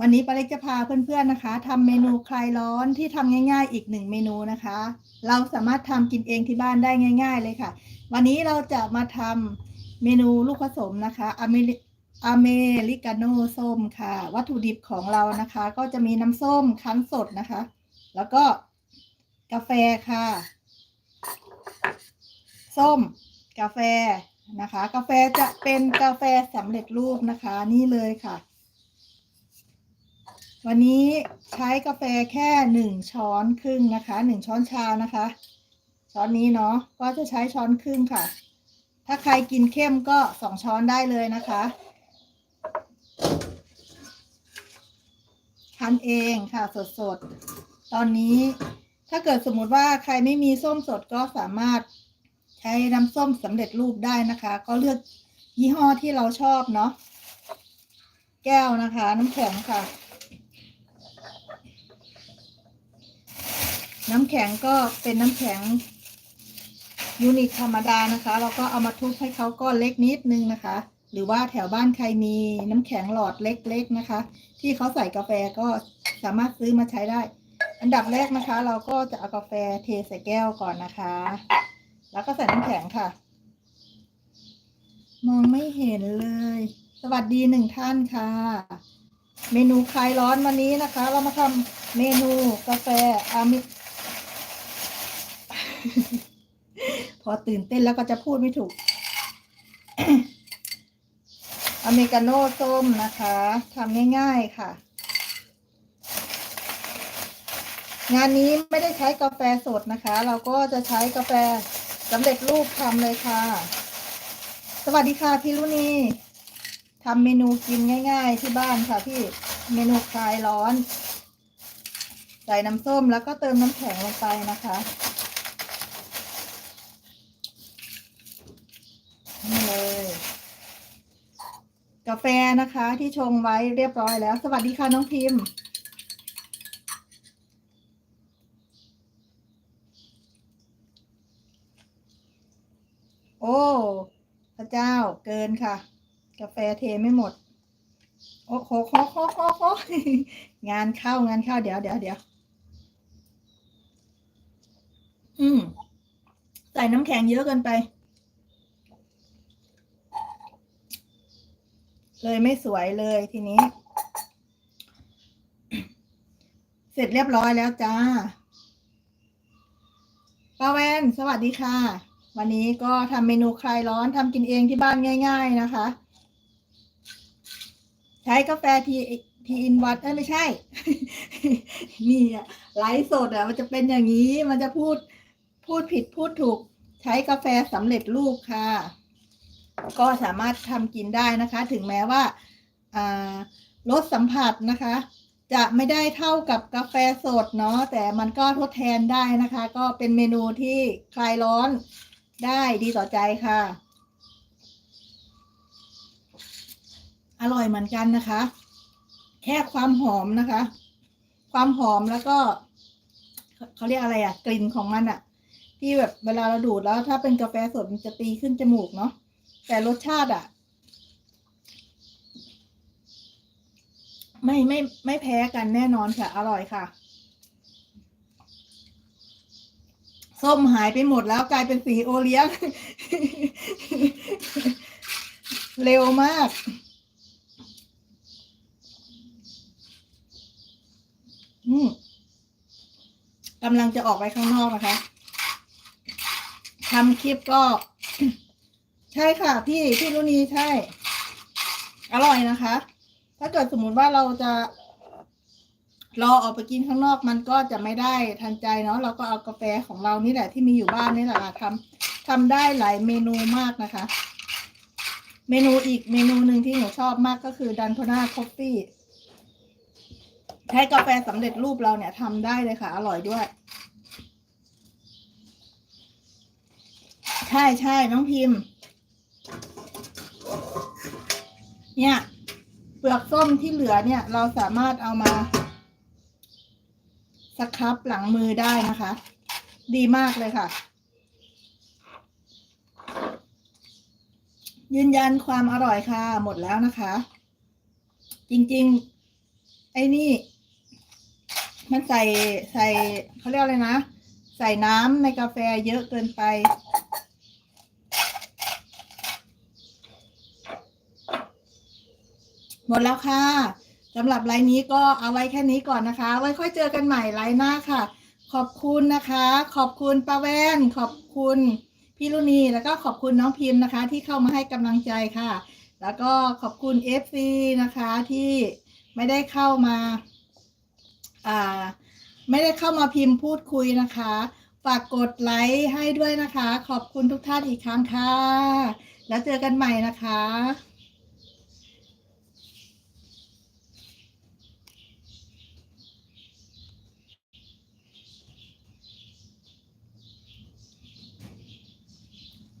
วันนี้ปาเล็กจะพาเพื่อนๆนะคะทำเมนูคลายร้อนที่ทำง่าย ๆ อีกหนึ่งเมนูนะคะ เราสามารถทำกินเองที่บ้านได้ง่าย ๆ เลยค่ะ วันนี้เราจะมาทำเมนูลูกผสมนะคะอเมริอเมริกาโน่ส้มค่ะ วัตถุดิบของเรานะคะ ก็จะมีน้ำส้มคั้นสดนะคะ แล้วก็กาแฟค่ะ ส้ม กาแฟนะคะ กาแฟจะเป็นกาแฟสำเร็จรูปนะคะ นี่เลยค่ะ วันนี้ใช้กาแฟแค่หนึ่งช้อนครึ่งนะคะหนึ่งช้อนชานะคะ ช้อนนี้เนาะก็จะใช้ช้อนครึ่งค่ะ ถ้าใครกินเข้มก็สองช้อนได้เลยนะคะคั้นเองค่ะสดๆ ตอนนี้ถ้าเกิดสมมุติว่าใครไม่มีส้มสดก็สามารถใช้น้ำส้มสำเร็จรูปได้นะคะ ก็เลือกยี่ห้อที่เราชอบเนาะแก้วนะคะ น้ำแข็งค่ะ น้ำแข็งก็เป็นน้ำแข็งยูนิคธรรมดานะคะ เราก็เอามาทุบให้เขาก้อนเล็กนิดนึงนะคะ หรือว่าแถวบ้านใครมีน้ำแข็งหลอดเล็กๆนะคะ ที่เขาใส่กาแฟก็สามารถซื้อมาใช้ได้ อันดับแรกนะคะ เราก็จะเอากาแฟเทใส่แก้วก่อนนะคะ แล้วก็ใส่น้ำแข็งค่ะ มองไม่เห็นเลย สวัสดีหนึ่งท่านค่ะ เมนูคลายร้อนวันนี้นะคะ เรามาทำเมนูกาแฟอามิ พอตื่นเต้นแล้วก็จะพูดไม่ถูก อเมริกาโน่ส้มนะคะทำง่ายๆค่ะ งานนี้ไม่ได้ใช้กาแฟสดนะคะ เราก็จะใช้กาแฟสำเร็จรูปทำเลยค่ะ สวัสดีค่ะพี่ลุนีทำเมนูกินง่าย ๆ ที่บ้านค่ะพี่เมนูคลายร้อน ใส่น้ำส้มแล้วก็เติมน้ำแข็งลงไปนะคะ เลย กาแฟนะคะที่ชงไว้เรียบร้อยแล้ว สวัสดีค่ะน้องพิมพ์ โอ้ พระเจ้าเกินค่ะ กาแฟเทไม่หมด โอ้โหโคโคโคโคงานเข้างานเข้าเดี๋ยวเดี๋ยวเดี๋ยวอืมใส่น้ำแข็งเยอะเกินไป เลยไม่สวยเลยทีนี้ เสร็จเรียบร้อยแล้วจ้าป้าแวนสวัสดีค่ะ วันนี้ก็ทำเมนูคลายร้อนทำกินเองที่บ้านง่าย ๆนะคะ ใช้กาแฟทีทีอินวัตเอ้ไม่ใช่ นี่อะไลฟ์สดอะมันจะเป็นอย่างนี้ มันจะพูดพูดผิดพูดถูก ใช้กาแฟสำเร็จรูปค่ะ ก็สามารถทำกินได้นะคะ ถึงแม้ว่าอ่ารสสัมผัสนะคะ จะไม่ได้เท่ากับกาแฟสดเนาะแต่มันก็ทดแทนได้นะคะ ก็เป็นเมนูที่คลายร้อนได้ดีต่อใจค่ะ อร่อยเหมือนกันนะคะ แค่ความหอมนะคะ ความหอมแล้วก็เขาเรียกอะไรอะกลิ่นของมันอะที่แบบเวลาเราดูดแล้วถ้าเป็นกาแฟสดมันจะตีขึ้นจมูกเนาะ แต่รสชาติอะ ไม่ไม่ไม่แพ้กันแน่นอนค่ะ อร่อยค่ะ ส้มหายไปหมดแล้วกลายเป็นสีโอเลี้ยง เร็วมากกำลังจะออกไปข้างนอกนะคะทำคลิปก็ ช่ค่ะ พี่พี่รุนีใช่ อร่อยนะคะ ถ้าเกิดสมมุติว่าเราจะรอออกไปกินข้างนอกมันก็จะไม่ได้ทันใจเนาะเราก็เอากาแฟของเรานี่แหละที่มีอยู่บ้านนี่แหละทำทำได้หลายเมนูมากนะคะ เมนูอีกเมนูหนึ่งที่หนูชอบมากก็คือดันโทนาคอฟฟี่ใช้กาแฟสำเร็จรูปเราเนี่ยทำได้เลยค่ะ อร่อยด้วย ใช่ใช่น้องพิมพ์ เนี่ย เปลือกส้มที่เหลือเนี่ย เราสามารถเอามาสครับหลังมือได้นะคะ ดีมากเลยค่ะ ยืนยันความอร่อยค่ะ หมดแล้วนะคะ จริงๆ ไอ้นี่ มันใส่ใส่เขาเรียกอะไรนะ ใส่น้ำในกาแฟเยอะเกินไป หมดแล้วค่ะสำหรับไลน์นี้ก็เอาไว้แค่นี้ก่อนนะคะ ไว้ค่อยเจอกันใหม่ไลน์หน้าค่ะ ขอบคุณนะคะ ขอบคุณป้าแว่น ขอบคุณพี่ลุนีแล้วก็ขอบคุณน้องพิมพ์นะคะ ที่เข้ามาให้กำลังใจค่ะ แล้วก็ขอบคุณ FC นะคะที่ไม่ได้เข้ามาอ่าไม่ได้เข้ามาพิมพ์พูดคุยนะคะ ฝากกดไลค์ให้ด้วยนะคะ ขอบคุณทุกท่านอีกครั้งค่ะ แล้วเจอกันใหม่นะคะ